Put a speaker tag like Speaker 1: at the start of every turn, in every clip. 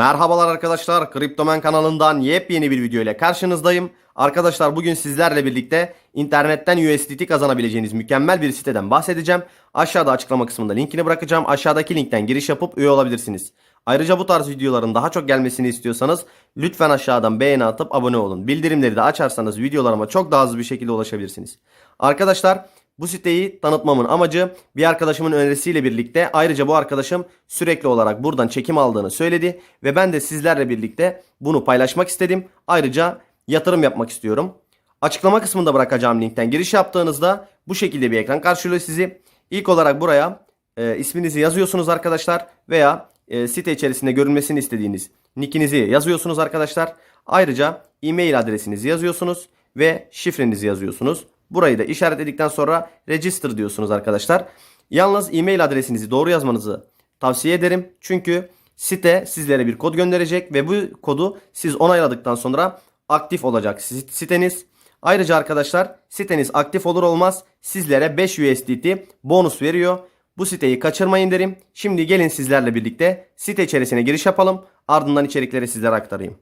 Speaker 1: Merhabalar arkadaşlar, Kriptomen kanalından yepyeni bir video ile karşınızdayım. Arkadaşlar bugün sizlerle birlikte internetten USDT kazanabileceğiniz mükemmel bir siteden bahsedeceğim. Aşağıda açıklama kısmında linkini bırakacağım. Aşağıdaki linkten giriş yapıp üye olabilirsiniz. Ayrıca bu tarz videoların daha çok gelmesini istiyorsanız lütfen aşağıdan beğeni atıp abone olun. Bildirimleri de açarsanız videolarıma çok daha hızlı bir şekilde ulaşabilirsiniz. Arkadaşlar bu siteyi tanıtmamın amacı bir arkadaşımın önerisiyle birlikte ayrıca bu arkadaşım sürekli olarak buradan çekim aldığını söyledi ve ben de sizlerle birlikte bunu paylaşmak istedim. Ayrıca yatırım yapmak istiyorum. Açıklama kısmında bırakacağım linkten giriş yaptığınızda bu şekilde bir ekran karşılıyor sizi. İlk olarak buraya e, isminizi yazıyorsunuz arkadaşlar veya e, site içerisinde görünmesini istediğiniz nickinizi yazıyorsunuz arkadaşlar. Ayrıca e-mail adresinizi yazıyorsunuz ve şifrenizi yazıyorsunuz. Burayı da işaretledikten sonra register diyorsunuz arkadaşlar. Yalnız e-mail adresinizi doğru yazmanızı tavsiye ederim. Çünkü site sizlere bir kod gönderecek ve bu kodu siz onayladıktan sonra aktif olacak siteniz. Ayrıca arkadaşlar siteniz aktif olur olmaz sizlere 5 USDT bonus veriyor. Bu siteyi kaçırmayın derim. Şimdi gelin sizlerle birlikte site içerisine giriş yapalım. Ardından içerikleri sizlere aktarayım.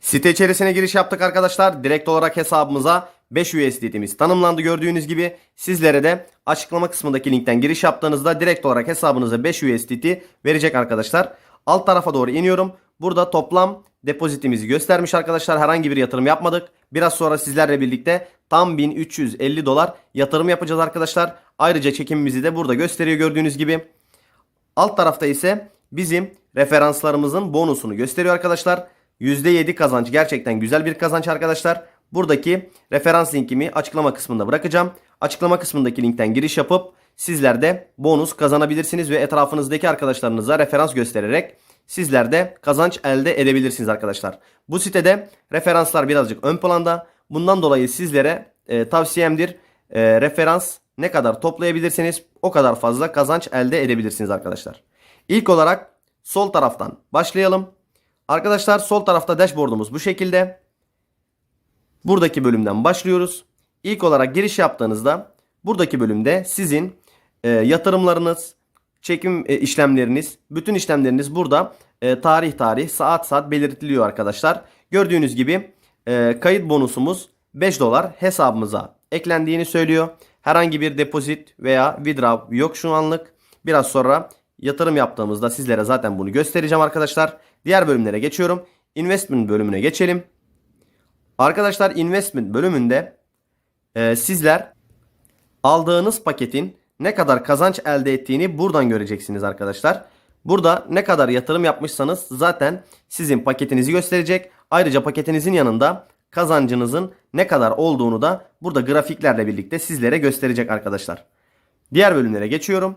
Speaker 1: Site içerisine giriş yaptık arkadaşlar. Direkt olarak hesabımıza 5 USDT'miz tanımlandı gördüğünüz gibi. Sizlere de açıklama kısmındaki linkten giriş yaptığınızda direkt olarak hesabınıza 5 USDT verecek arkadaşlar. Alt tarafa doğru iniyorum. Burada toplam depozitimizi göstermiş arkadaşlar. Herhangi bir yatırım yapmadık. Biraz sonra sizlerle birlikte tam 1350 dolar yatırım yapacağız arkadaşlar. Ayrıca çekimimizi de burada gösteriyor gördüğünüz gibi. Alt tarafta ise bizim referanslarımızın bonusunu gösteriyor arkadaşlar. %7 kazanç gerçekten güzel bir kazanç arkadaşlar. Buradaki referans linkimi açıklama kısmında bırakacağım. Açıklama kısmındaki linkten giriş yapıp sizler de bonus kazanabilirsiniz ve etrafınızdaki arkadaşlarınıza referans göstererek sizler de kazanç elde edebilirsiniz arkadaşlar. Bu sitede referanslar birazcık ön planda. Bundan dolayı sizlere e, tavsiyemdir. E, referans ne kadar toplayabilirsiniz o kadar fazla kazanç elde edebilirsiniz arkadaşlar. İlk olarak sol taraftan başlayalım. Arkadaşlar sol tarafta dashboardumuz bu şekilde. Buradaki bölümden başlıyoruz. İlk olarak giriş yaptığınızda buradaki bölümde sizin e, yatırımlarınız, çekim e, işlemleriniz, bütün işlemleriniz burada e, tarih tarih, saat saat belirtiliyor arkadaşlar. Gördüğünüz gibi e, kayıt bonusumuz 5 dolar hesabımıza eklendiğini söylüyor. Herhangi bir depozit veya withdraw yok şu anlık. Biraz sonra yatırım yaptığımızda sizlere zaten bunu göstereceğim arkadaşlar. Diğer bölümlere geçiyorum. Investment bölümüne geçelim. Arkadaşlar investment bölümünde e, sizler aldığınız paketin ne kadar kazanç elde ettiğini buradan göreceksiniz arkadaşlar. Burada ne kadar yatırım yapmışsanız zaten sizin paketinizi gösterecek. Ayrıca paketinizin yanında kazancınızın ne kadar olduğunu da burada grafiklerle birlikte sizlere gösterecek arkadaşlar. Diğer bölümlere geçiyorum.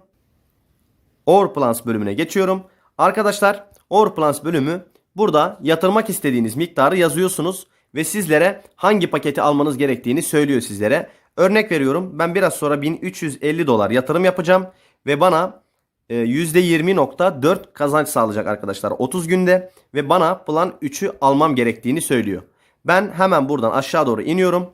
Speaker 1: Overplans bölümüne geçiyorum. Arkadaşlar Overplans bölümü burada yatırmak istediğiniz miktarı yazıyorsunuz ve sizlere hangi paketi almanız gerektiğini söylüyor sizlere. Örnek veriyorum ben biraz sonra 1350 dolar yatırım yapacağım ve bana e, %20.4 kazanç sağlayacak arkadaşlar 30 günde ve bana plan 3'ü almam gerektiğini söylüyor. Ben hemen buradan aşağı doğru iniyorum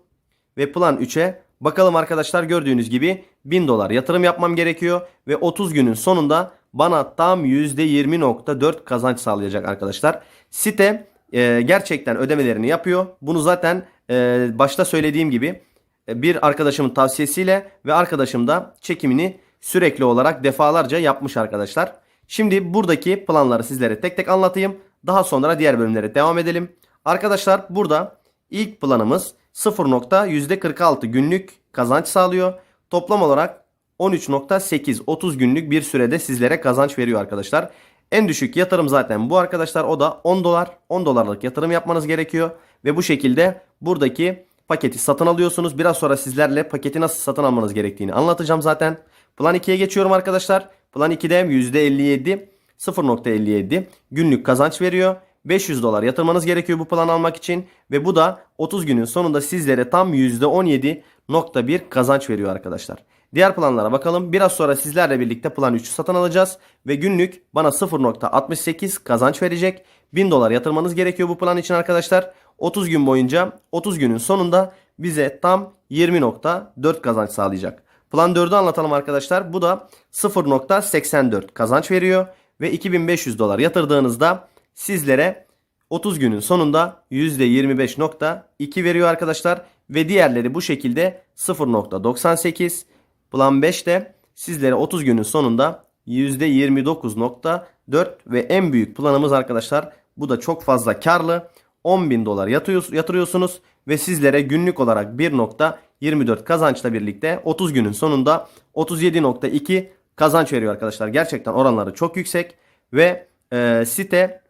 Speaker 1: ve plan 3'e bakalım arkadaşlar gördüğünüz gibi 1000 dolar yatırım yapmam gerekiyor ve 30 günün sonunda bana tam %20.4 kazanç sağlayacak arkadaşlar. Site e, gerçekten ödemelerini yapıyor. Bunu zaten e, başta söylediğim gibi e, bir arkadaşımın tavsiyesiyle ve arkadaşım da çekimini sürekli olarak defalarca yapmış arkadaşlar. Şimdi buradaki planları sizlere tek tek anlatayım. Daha sonra diğer bölümlere devam edelim. Arkadaşlar burada ilk planımız 0.46 günlük kazanç sağlıyor. Toplam olarak 13.8 30 günlük bir sürede sizlere kazanç veriyor arkadaşlar. En düşük yatırım zaten bu arkadaşlar o da 10 dolar. 10 dolarlık yatırım yapmanız gerekiyor. Ve bu şekilde buradaki paketi satın alıyorsunuz. Biraz sonra sizlerle paketi nasıl satın almanız gerektiğini anlatacağım zaten. Plan 2'ye geçiyorum arkadaşlar. Plan 2'de %57 0.57 günlük kazanç veriyor. 500 dolar yatırmanız gerekiyor bu plan almak için ve bu da 30 günün sonunda sizlere tam %17.1 kazanç veriyor arkadaşlar. Diğer planlara bakalım. Biraz sonra sizlerle birlikte plan 3'ü satın alacağız ve günlük bana 0.68 kazanç verecek. 1000 dolar yatırmanız gerekiyor bu plan için arkadaşlar. 30 gün boyunca 30 günün sonunda bize tam 20.4 kazanç sağlayacak. Plan 4'ü anlatalım arkadaşlar. Bu da 0.84 kazanç veriyor ve 2500 dolar yatırdığınızda sizlere 30 günün sonunda %25.2 veriyor arkadaşlar. Ve diğerleri bu şekilde 0.98. Plan 5 de sizlere 30 günün sonunda %29.4 ve en büyük planımız arkadaşlar bu da çok fazla karlı. 10.000 dolar yatıyor- yatırıyorsunuz ve sizlere günlük olarak 1.24 kazançla birlikte 30 günün sonunda 37.2 kazanç veriyor arkadaşlar. Gerçekten oranları çok yüksek ve e, site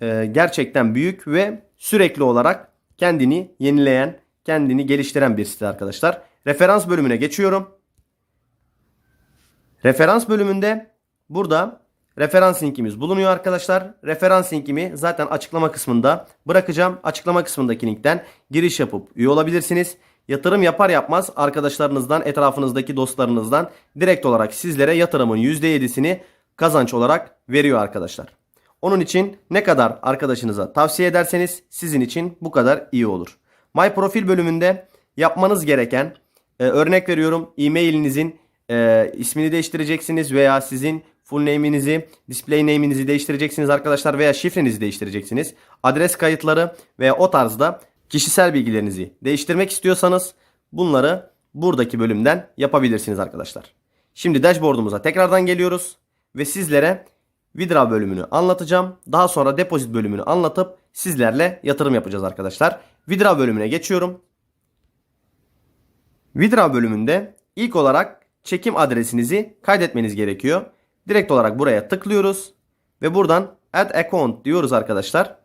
Speaker 1: e, gerçekten büyük ve sürekli olarak kendini yenileyen, kendini geliştiren bir site arkadaşlar. Referans bölümüne geçiyorum. Referans bölümünde burada referans linkimiz bulunuyor arkadaşlar. Referans linkimi zaten açıklama kısmında bırakacağım. Açıklama kısmındaki linkten giriş yapıp üye olabilirsiniz. Yatırım yapar yapmaz arkadaşlarınızdan, etrafınızdaki dostlarınızdan direkt olarak sizlere yatırımın %7'sini kazanç olarak veriyor arkadaşlar. Onun için ne kadar arkadaşınıza tavsiye ederseniz sizin için bu kadar iyi olur. My Profil bölümünde yapmanız gereken e, örnek veriyorum e-mailinizin e, ismini değiştireceksiniz veya sizin full name'inizi, display name'inizi değiştireceksiniz arkadaşlar veya şifrenizi değiştireceksiniz. Adres kayıtları veya o tarzda kişisel bilgilerinizi değiştirmek istiyorsanız bunları buradaki bölümden yapabilirsiniz arkadaşlar. Şimdi dashboard'umuza tekrardan geliyoruz ve sizlere Withdraw bölümünü anlatacağım. Daha sonra depozit bölümünü anlatıp sizlerle yatırım yapacağız arkadaşlar. Withdraw bölümüne geçiyorum. Withdraw bölümünde ilk olarak çekim adresinizi kaydetmeniz gerekiyor. Direkt olarak buraya tıklıyoruz ve buradan add account diyoruz arkadaşlar.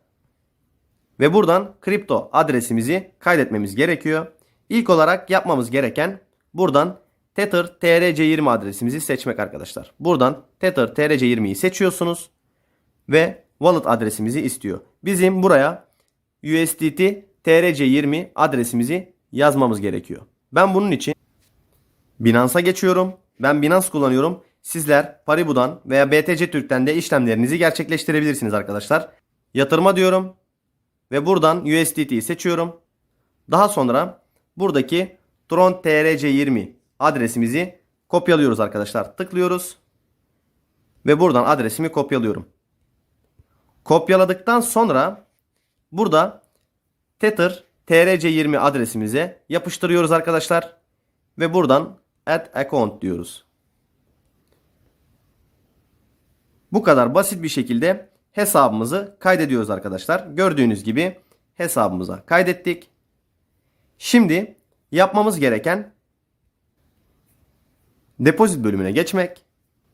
Speaker 1: Ve buradan kripto adresimizi kaydetmemiz gerekiyor. İlk olarak yapmamız gereken buradan Tether TRC20 adresimizi seçmek arkadaşlar. Buradan Tether TRC20'yi seçiyorsunuz ve wallet adresimizi istiyor. Bizim buraya USDT TRC20 adresimizi yazmamız gerekiyor. Ben bunun için Binance'a geçiyorum. Ben Binance kullanıyorum. Sizler Paribu'dan veya BTC Türk'ten de işlemlerinizi gerçekleştirebilirsiniz arkadaşlar. Yatırıma diyorum ve buradan USDT'yi seçiyorum. Daha sonra buradaki Tron TRC20 adresimizi kopyalıyoruz arkadaşlar. Tıklıyoruz ve buradan adresimi kopyalıyorum. Kopyaladıktan sonra burada Tether TRC20 adresimize yapıştırıyoruz arkadaşlar ve buradan add account diyoruz. Bu kadar basit bir şekilde hesabımızı kaydediyoruz arkadaşlar. Gördüğünüz gibi hesabımıza kaydettik. Şimdi yapmamız gereken depozit bölümüne geçmek.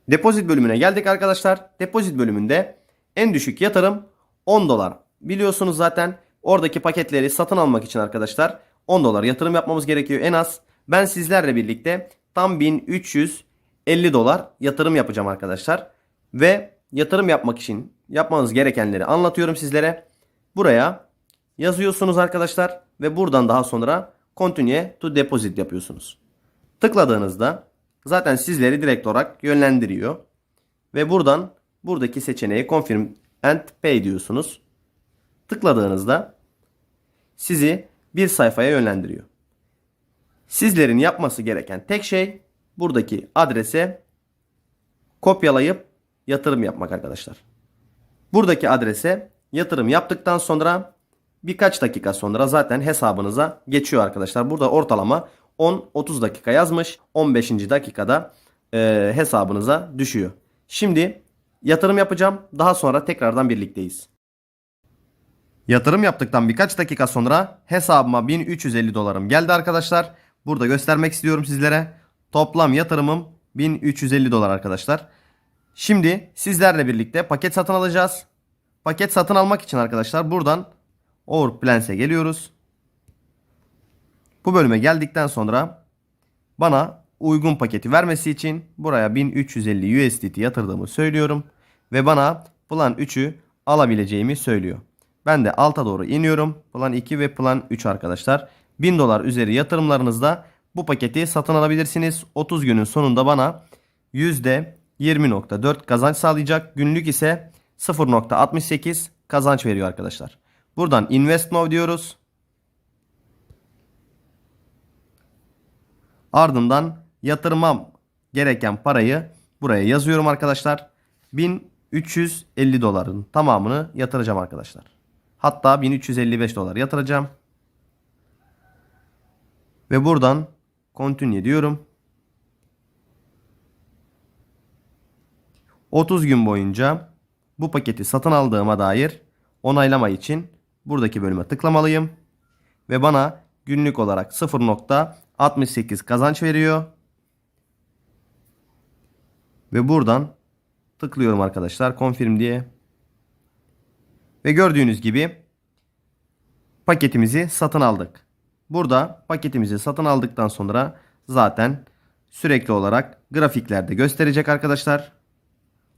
Speaker 1: Depozit bölümüne geldik arkadaşlar. Depozit bölümünde en düşük yatırım 10 dolar. Biliyorsunuz zaten oradaki paketleri satın almak için arkadaşlar 10 dolar yatırım yapmamız gerekiyor en az. Ben sizlerle birlikte tam 1350 dolar yatırım yapacağım arkadaşlar. Ve yatırım yapmak için yapmanız gerekenleri anlatıyorum sizlere. Buraya yazıyorsunuz arkadaşlar ve buradan daha sonra continue to deposit yapıyorsunuz. Tıkladığınızda zaten sizleri direkt olarak yönlendiriyor. Ve buradan buradaki seçeneği confirm and pay diyorsunuz. Tıkladığınızda sizi bir sayfaya yönlendiriyor. Sizlerin yapması gereken tek şey buradaki adrese kopyalayıp yatırım yapmak arkadaşlar. Buradaki adrese yatırım yaptıktan sonra birkaç dakika sonra zaten hesabınıza geçiyor arkadaşlar. Burada ortalama 10-30 dakika yazmış. 15. dakikada e, hesabınıza düşüyor. Şimdi yatırım yapacağım. Daha sonra tekrardan birlikteyiz. Yatırım yaptıktan birkaç dakika sonra hesabıma 1350 dolarım geldi arkadaşlar. Burada göstermek istiyorum sizlere. Toplam yatırımım 1350 dolar arkadaşlar. Şimdi sizlerle birlikte paket satın alacağız. Paket satın almak için arkadaşlar buradan Overplans'e geliyoruz. Bu bölüme geldikten sonra bana uygun paketi vermesi için buraya 1350 USDT yatırdığımı söylüyorum. Ve bana Plan 3'ü alabileceğimi söylüyor. Ben de alta doğru iniyorum. Plan 2 ve Plan 3 arkadaşlar. 1000 dolar üzeri yatırımlarınızda bu paketi satın alabilirsiniz. 30 günün sonunda bana %20.4 kazanç sağlayacak. Günlük ise 0.68 kazanç veriyor arkadaşlar. Buradan Invest Now diyoruz. Ardından yatırmam gereken parayı buraya yazıyorum arkadaşlar. 1000 1350 doların tamamını yatıracağım arkadaşlar. Hatta 1355 dolar yatıracağım. Ve buradan continue diyorum. 30 gün boyunca bu paketi satın aldığıma dair onaylama için buradaki bölüme tıklamalıyım. Ve bana günlük olarak 0.68 kazanç veriyor. Ve buradan tıklıyorum arkadaşlar confirm diye. Ve gördüğünüz gibi paketimizi satın aldık. Burada paketimizi satın aldıktan sonra zaten sürekli olarak grafiklerde gösterecek arkadaşlar.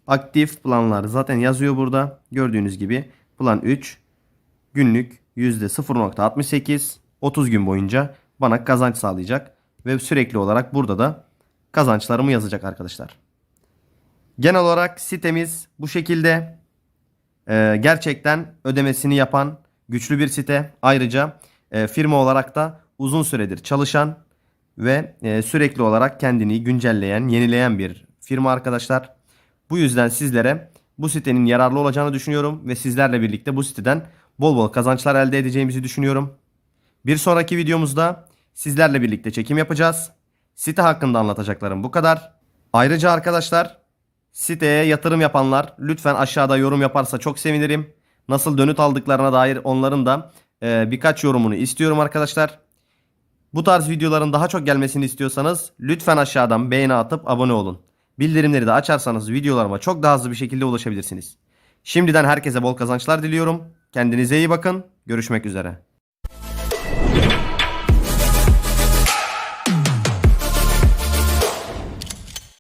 Speaker 1: Aktif planlar zaten yazıyor burada. Gördüğünüz gibi plan 3 günlük %0.68 30 gün boyunca bana kazanç sağlayacak. Ve sürekli olarak burada da kazançlarımı yazacak arkadaşlar. Genel olarak sitemiz bu şekilde. Ee, gerçekten ödemesini yapan güçlü bir site. Ayrıca e, firma olarak da uzun süredir çalışan ve e, sürekli olarak kendini güncelleyen, yenileyen bir firma arkadaşlar. Bu yüzden sizlere bu sitenin yararlı olacağını düşünüyorum ve sizlerle birlikte bu siteden bol bol kazançlar elde edeceğimizi düşünüyorum. Bir sonraki videomuzda sizlerle birlikte çekim yapacağız. Site hakkında anlatacaklarım bu kadar. Ayrıca arkadaşlar siteye yatırım yapanlar lütfen aşağıda yorum yaparsa çok sevinirim. Nasıl dönüt aldıklarına dair onların da e, birkaç yorumunu istiyorum arkadaşlar. Bu tarz videoların daha çok gelmesini istiyorsanız lütfen aşağıdan beğeni atıp abone olun. Bildirimleri de açarsanız videolarıma çok daha hızlı bir şekilde ulaşabilirsiniz. Şimdiden herkese bol kazançlar diliyorum. Kendinize iyi bakın. Görüşmek üzere.